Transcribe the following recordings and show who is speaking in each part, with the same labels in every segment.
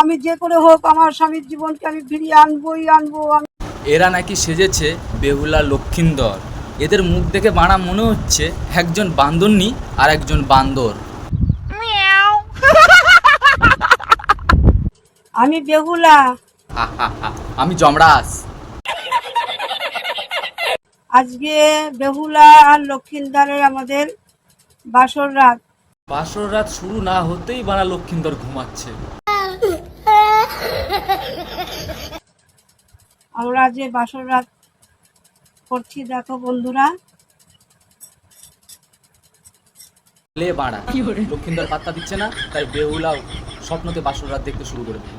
Speaker 1: আমি যে করে হোক আমার স্বামীর জীবনকে আমি ফিরিয়ে আনবোই আনব আমি
Speaker 2: এরা নাকি সেজেছে বেহুলা লক্ষিন্দর। এদের মুখ দেখে বানা মনে হচ্ছে একজন বান্দরনি আর একজন বান্দর।
Speaker 1: আমি বেহুলা।
Speaker 2: হা হা হা আমি জমরাস
Speaker 1: আজকে বেহুলা আর লক্ষিন্দারের আমাদের বাসর রাত।
Speaker 2: বাসর রাত শুরু না হতেই বানা লক্ষিন্দর ঘুমাচ্ছে।
Speaker 1: আমরা যে বাসর রাত করছি দেখো বন্ধুরা।
Speaker 2: লে বাড়া লক্ষিন্দর পাত্তা দিচ্ছে না তাই বেহুলাও স্বপ্নতে বাসর রাত দেখতে শুরু করে দিল।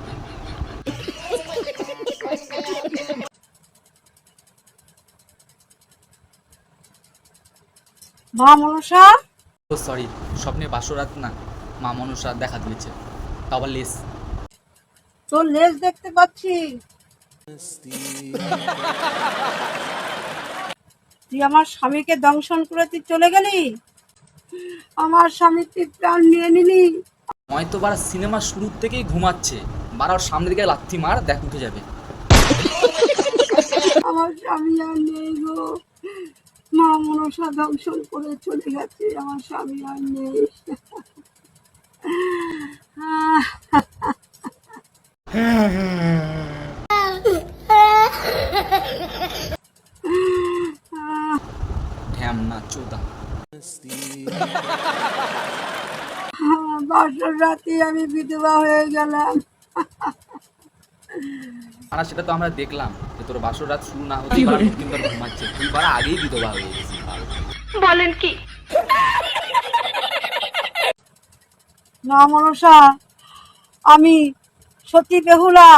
Speaker 1: মা মনসা
Speaker 2: সরি স্বপ্নে বাসর রাত না মা মনসা দেখা দিয়েছে। তা আবার লেস।
Speaker 1: তোর লেজ দেখতে পাচ্ছি। তুই আমার স্বামীকে দংশন করে তুই চলে গেলি? আমার স্বামী তুই প্রাণ নিয়ে নিলি।
Speaker 2: হয়তো বারা সিনেমা শুরুর থেকেই ঘুমাচ্ছে। বারা ওর সামনের দিকে লাথি মার দেখ উঠে যাবে।
Speaker 1: আমার স্বামী আর নেই গো। মা মনসা দংশন করে চলে গেছে আমার স্বামী আর নেই। আহ,
Speaker 2: ঢ্যাম না চোদা।
Speaker 1: বাসর রাতে আমি বিধবা হয়ে গেলাম।
Speaker 2: আর সেটা তো আমরা দেখলাম যে তোর বাসর রাত শুরু না হতেই বারা লক্ষিন্দর ঘুমাচ্ছে তুই বারা আগেই বিধবা হয়ে গেছিস বাল।
Speaker 1: মা মনসা আমি সতী বেহুলা।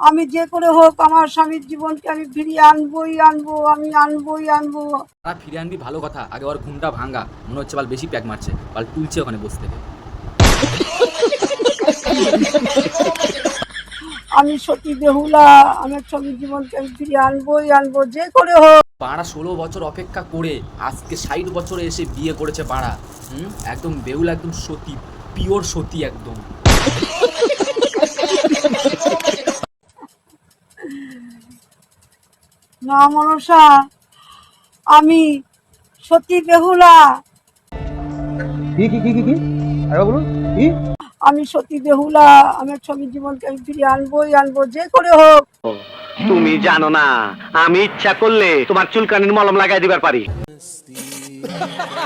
Speaker 1: আমি যে করে হোক আমার স্বামীর জীবনকে আমি ফিরিয়ে আনবোই আনব আমি আনবোই আনব।
Speaker 2: তারা ফিরে আনবি ভালো কথা আগে ওর ঘুমটা ভাঙা মনে হচ্ছে বাল বেশি প্যাক মারছে বাল তুলছে ওখানে বসে থেকে।
Speaker 1: আমি সতী বেহুলা আমার স্বামীর জীবনকে আমি ফিরিয়ে আনবোই আনব যে করে হোক।
Speaker 2: পাড়া ষোলো বছর অপেক্ষা করে আজকে ষাট বছরে এসে বিয়ে করেছে পাড়া হুম? একদম বেউল একদম সতী পিওর সতী একদম।
Speaker 1: মা মনসা আমি সতী বেহুলা।
Speaker 3: কি কি কি কি কি? আরেকবার বলুন কি?
Speaker 1: আমি সতী বেহুলা আমার জীবনকে আমি ফিরিয়ে আনবোই আনব যে করে হোক।
Speaker 4: তুমি জানো না আমি ইচ্ছা করলে তোমার চুলকানির মলম লাগাই দিবার পারি।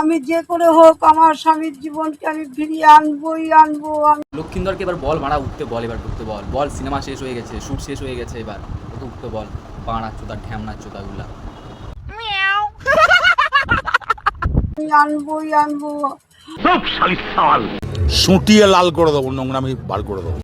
Speaker 1: আমি যে করে হোক আমার স্বামীর জীবনকে আমি ফিরিয়ে আনবোই আনব আমি
Speaker 2: লক্ষিন্দরকে এবার বল মারা উঠতে বল এবার উঠতে বল। বল সিনেমা শেষ হয়ে গেছে শুট শেষ হয়ে গেছে এবার। ওকে উঠতে বল। পাড়া চোদা ঢ্যামনা চোদাগুলা
Speaker 1: আমি আনবোই আনব।
Speaker 4: সব
Speaker 5: সুটিয়ে লাল করে দেবো নোংরামি বার করে দেবো।